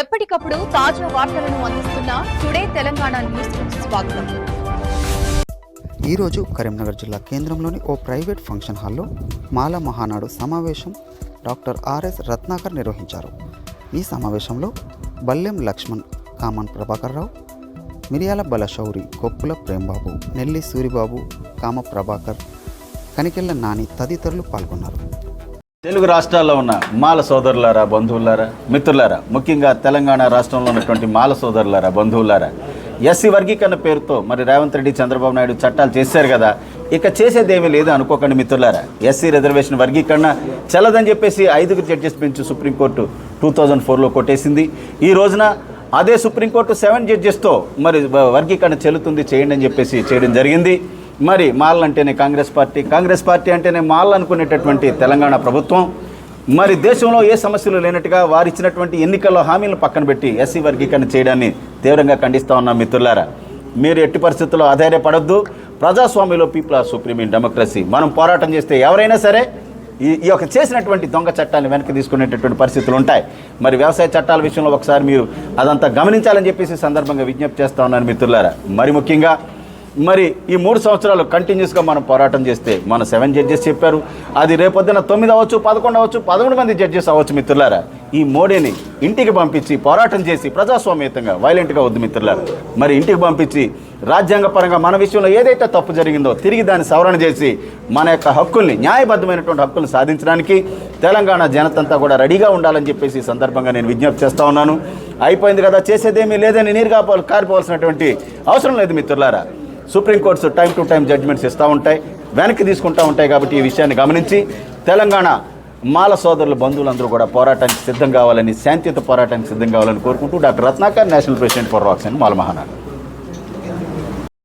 ఎప్పటికప్పుడు తాజా వార్తలను అందిస్తున్న టుడే తెలంగాణ న్యూస్ స్వాగతం. ఈరోజు కరీంనగర్ జిల్లా కేంద్రంలోని ఓ ప్రైవేట్ ఫంక్షన్ హాల్లో మాల మహానాడు సమావేశం డాక్టర్ ఆర్ఎస్ రత్నాకర్ నిర్వహించారు. ఈ సమావేశంలో బల్లెం లక్ష్మణ్ కామన్ ప్రభాకర్ రావు మిరియాల బలశౌరి కొప్పుల ప్రేంబాబు నెల్లి సూరిబాబు కామ ప్రభాకర్ కనికెళ్ళ నాని తదితరులు పాల్గొన్నారు. తెలుగు రాష్ట్రాల్లో ఉన్న మాల సోదరులారా బంధువులారా మిత్రులారా ముఖ్యంగా తెలంగాణ రాష్ట్రంలో ఉన్నటువంటి మాల సోదరులారా బంధువులారా ఎస్సీ వర్గీకరణ పేరుతో మరి రేవంత్ రెడ్డి చంద్రబాబు నాయుడు చట్టాలు చేశారు కదా ఇక చేసేదేమీ లేదు అనుకోకండి మిత్రులారా. ఎస్సీ రిజర్వేషన్ వర్గీకరణ చల్లదని చెప్పేసి ఐదుగురు judges bench Supreme Court two thousand ఫోర్లో కొట్టేసింది. ఈ రోజున అదే సుప్రీంకోర్టు సెవెన్ జడ్జెస్తో మరి వర్గీకరణ చెల్లుతుంది చేయండి అని చెప్పేసి చేయడం జరిగింది. మరి మాల్ అంటేనే కాంగ్రెస్ పార్టీ. కాంగ్రెస్ పార్టీ అంటేనే మాల్ అనుకునేటటువంటి తెలంగాణ ప్రభుత్వం. మరి దేశంలో ఏ సమస్యలు లేనట్టుగా వారు ఇచ్చినటువంటి ఎన్నికల్లో హామీలను పక్కన పెట్టి ఎస్సీ వర్గీకరణ చేయడాన్ని తీవ్రంగా ఖండిస్తా ఉన్నాం మిత్రులారా. మీరు ఎట్టి పరిస్థితుల్లో ఆధారపడద్దు ప్రజాస్వామ్యంలో people are supreme in democracy. మనం పోరాటం చేస్తే ఎవరైనా సరే ఈ ఈ యొక్క చేసినటువంటి దొంగ చట్టాన్ని వెనక్కి తీసుకునేటటువంటి పరిస్థితులు ఉంటాయి. మరి వ్యవసాయ చట్టాల విషయంలో ఒకసారి మీరు అదంతా గమనించాలని చెప్పేసి సందర్భంగా విజ్ఞప్తి చేస్తా ఉన్నాను మిత్రులారా. మరి ముఖ్యంగా మరి ఈ మూడు సంవత్సరాలు కంటిన్యూస్గా మనం పోరాటం చేస్తే మన సెవెన్ జడ్జెస్ చెప్పారు. అది రేపొద్దున తొమ్మిది అవ్వచ్చు పదకొండు అవ్వచ్చు పదకొండు మంది జడ్జెస్ అవ్వచ్చు మిత్రులారా. ఈ మోడీని ఇంటికి పంపించి పోరాటం చేసి ప్రజాస్వామ్యతంగా వైలెంట్గా వద్దు మిత్రులారా. మరి ఇంటికి పంపించి రాజ్యాంగపరంగా మన విషయంలో ఏదైతే తప్పు జరిగిందో తిరిగి దాన్ని సవరణ చేసి మన యొక్క హక్కుల్ని న్యాయబద్ధమైనటువంటి హక్కుల్ని సాధించడానికి తెలంగాణ జనతంతా కూడా రెడీగా ఉండాలని చెప్పేసి ఈ సందర్భంగా నేను విజ్ఞప్తి చేస్తూ ఉన్నాను. అయిపోయింది కదా చేసేదేమీ లేదని నీరు కాపాలి కారిపోవాల్సినటువంటి అవసరం లేదు మిత్రులారా. Supreme Court time to time judgements ఇస్తూ ఉంటాయి వెనక్కి తీసుకుంటూ ఉంటాయి కాబట్టి ఈ విషయాన్ని గమనించి తెలంగాణ మాల సోదరుల బంధువులందరూ కూడా పోరాటానికి సిద్ధం కావాలని శాంతియుత పోరాటానికి సిద్ధం కావాలని కోరుకుంటూ doctor Ratnakar national president for racks and Mala Mahanadu.